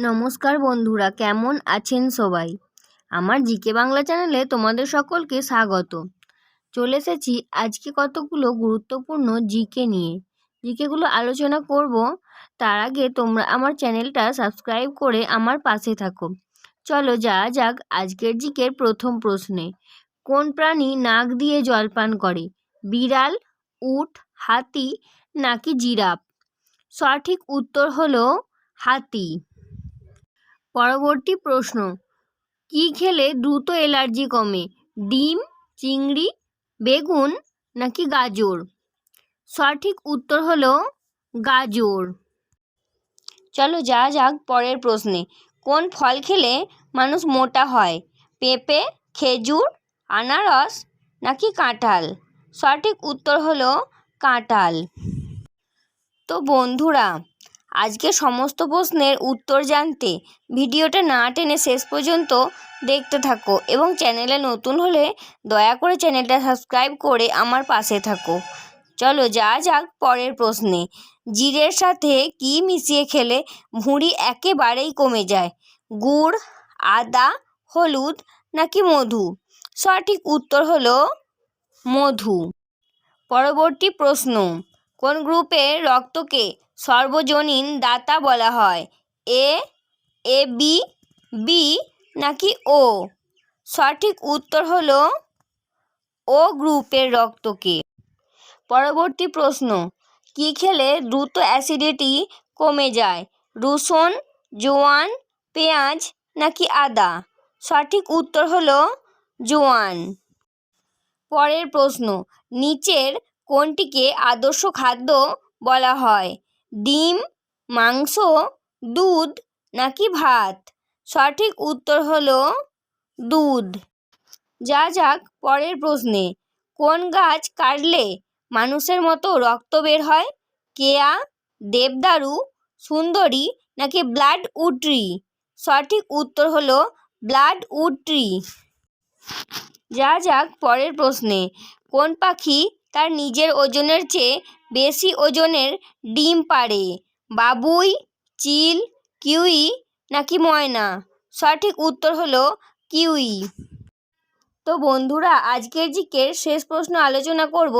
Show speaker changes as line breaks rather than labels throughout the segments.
নমস্কার বন্ধুরা, কেমন আছেন সবাই? আমার জিকে বাংলা চ্যানেলে তোমাদের সকলকে স্বাগত। চলে এসেছি আজকে কতগুলো গুরুত্বপূর্ণ জিকে নিয়ে। জিকেগুলো আলোচনা করব, তার আগে তোমরা আমার চ্যানেলটা সাবস্ক্রাইব করে আমার পাশে থাকো। চলো যা যাক আজকের জিকের প্রথম প্রশ্নে। কোন প্রাণী নাক দিয়ে জল পান করে? বিড়াল, উট, হাতি নাকি জিরাফ? সঠিক উত্তর হলো হাতি। পরবর্তী প্রশ্ন। কী খেলে দ্রুত অ্যালার্জি কমে? ডিম, চিংড়ি, বেগুন নাকি গাজর? সঠিক উত্তর হলো গাজর। চলো যা যাক পরের প্রশ্নে। কোন ফল খেলে মানুষ মোটা হয়? পেঁপে, খেজুর, আনারস নাকি কাঁঠাল? সঠিক উত্তর হলো কাঁঠাল। তো বন্ধুরা আজকে সমস্ত প্রশ্নের উত্তর জানতে ভিডিওটা না টেনে শেষ পর্যন্ত দেখতে থাকো এবং চ্যানেলে নতুন হলে দয়া করে চ্যানেলটা সাবস্ক্রাইব করে আমার পাশে থাকো। চলো যা যাক পরের প্রশ্নে। জিরের সাথে কি মিশিয়ে খেলে ভুঁড়ি একেবারেই কমে যায়? গুড়, আদা, হলুদ নাকি মধু? সঠিক উত্তর হলো মধু। পরবর্তী প্রশ্ন, কোন গ্রুপের রক্তকে সর্বজনীন দাতা বলা হয়। এ এ, বি বি নাকি ও? সঠিক উত্তর হলো ও গ্রুপের রক্তকে। পরবর্তী প্রশ্ন, কি খেলে দ্রুত অ্যাসিডিটি কমে যায়? রসুন, জোয়ান, পেঁয়াজ নাকি আদা? সঠিক উত্তর হলো জোয়ান। পরের প্রশ্ন, নিচের কোনটিকে আদর্শ খাদ্য বলা হয়? ডিম, মাংস, দুধ নাকি ভাত? সঠিক উত্তর হলো দুধ। যা যাক পরের প্রশ্নে। কোন গাছ কাটলে মানুষের মতো রক্ত বের হয়? কেয়া, দেবদারু, সুন্দরী নাকি ব্লাড উড ট্রি সঠিক উত্তর হলো ব্লাড উড ট্রি যা যাক পরের প্রশ্নে। কোন পাখি তার নিজের ওজনের চেয়ে বেশি ওজনের ডিম পাড়ে। বাবুই, চিল, কিউই নাকি ময়না? সঠিক উত্তর হলো কিউই। তো বন্ধুরা, আজকের জিকের শেষ প্রশ্ন আলোচনা করব।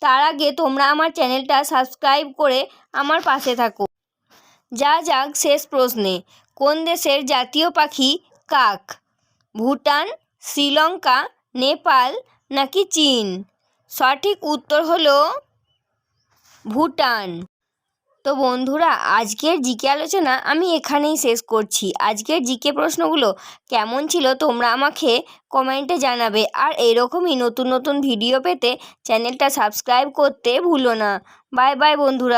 তার আগে তোমরা আমার চ্যানেলটা সাবস্ক্রাইব করে আমার পাশে থাকো। যা যাক শেষ প্রশ্নে। কোন দেশের জাতীয় পাখি কাক? ভুটান, শ্রীলঙ্কা, নেপাল নাকি চীন? সঠিক উত্তর হলো ভুটান। তো বন্ধুরা, আজকের জিকে আলোচনা আমি এখানেই শেষ করছি। আজকের জিকে প্রশ্নগুলো কেমন ছিল তোমরা আমাকে কমেন্টে জানাবে। আর এরকমই নতুন নতুন ভিডিও পেতে চ্যানেলটা সাবস্ক্রাইব করতে ভুলো না। বাই বাই বন্ধুরা।